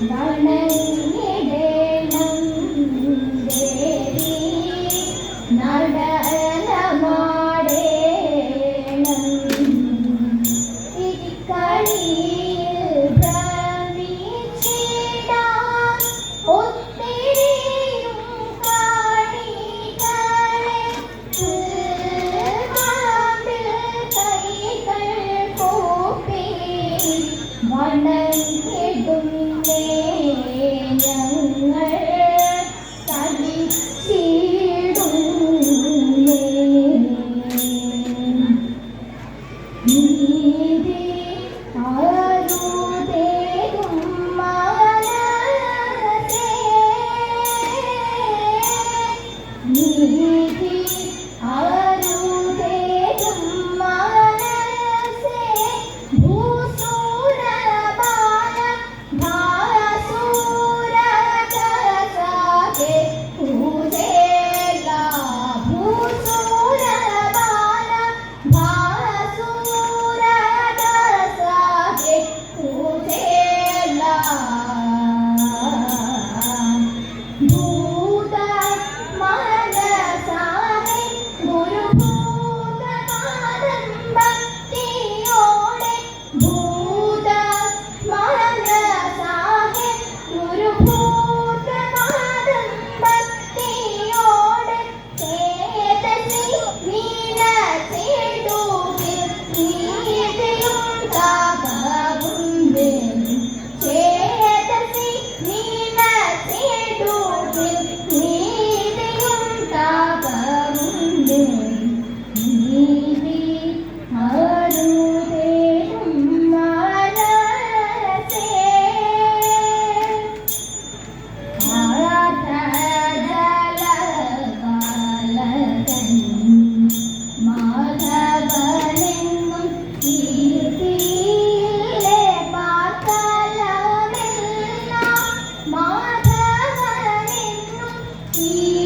bye Amor.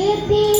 திருப்பி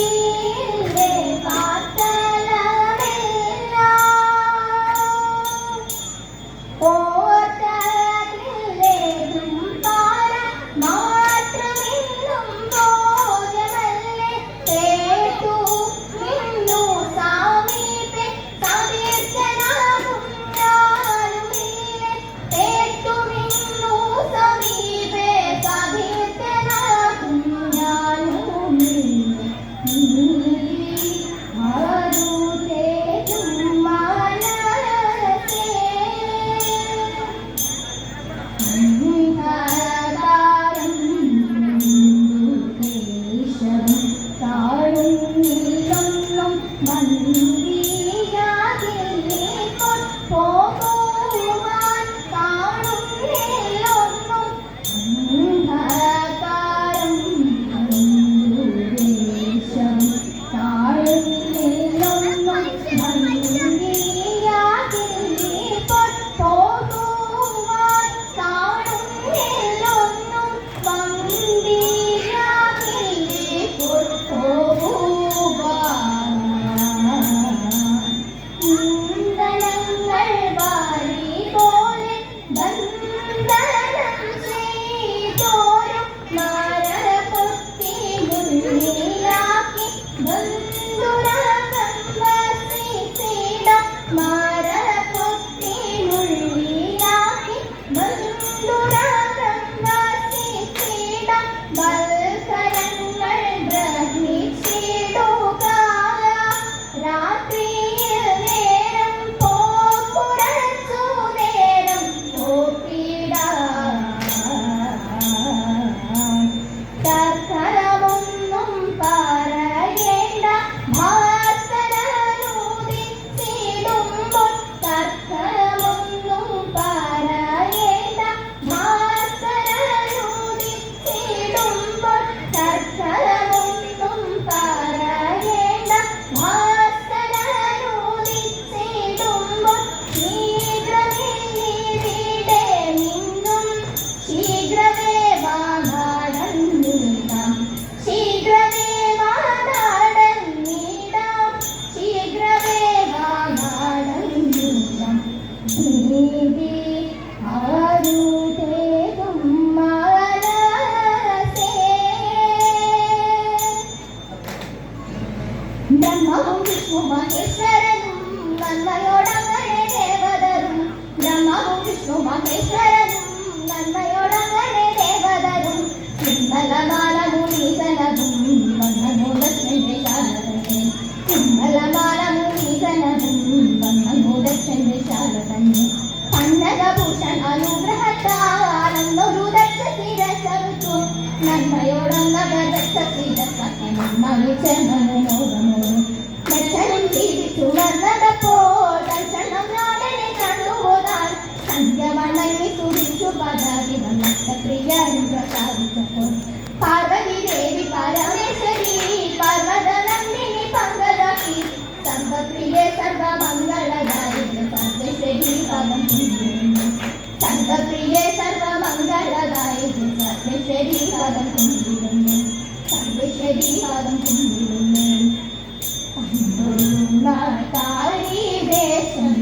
దర్శనము మోదము దర్శనం చేసి సువర్ణద పో దర్శనం నాడని కనుగోదాల్ సంధ్యవళకి తుడిచు పదాది నమస్త ప్రియాన్ని ప్రసాదించకు పార్వతీదేవి పరమేశ్వరి పర్వత నందిని పంగదకి సర్వప్రియ సర్వ మంగళదారి సర్వేశ్వరి పదం. താരി വേഷം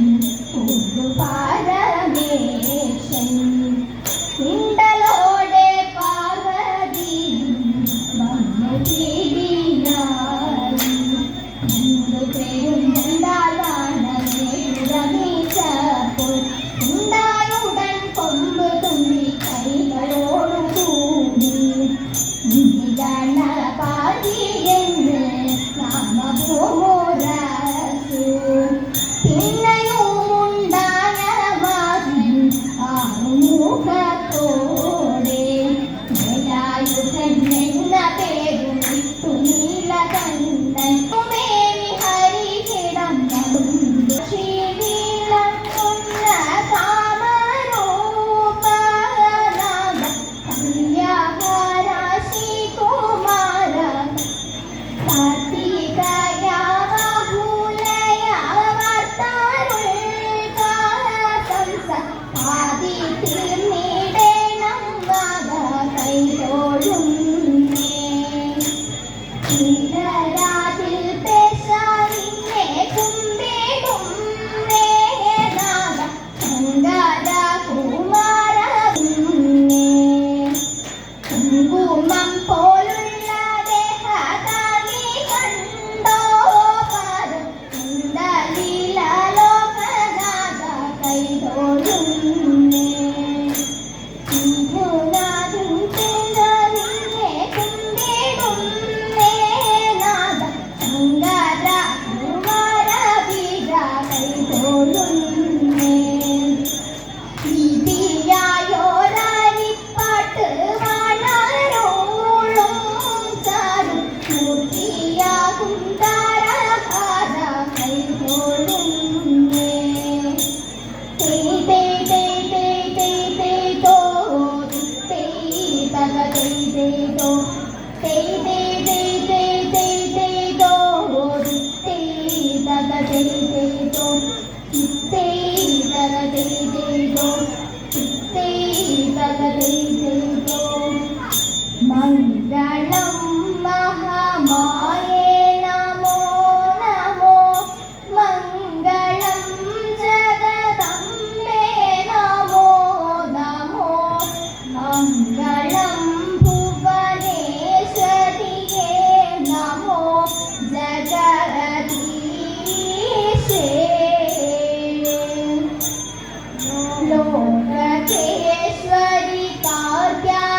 रखेश्वरी का क्या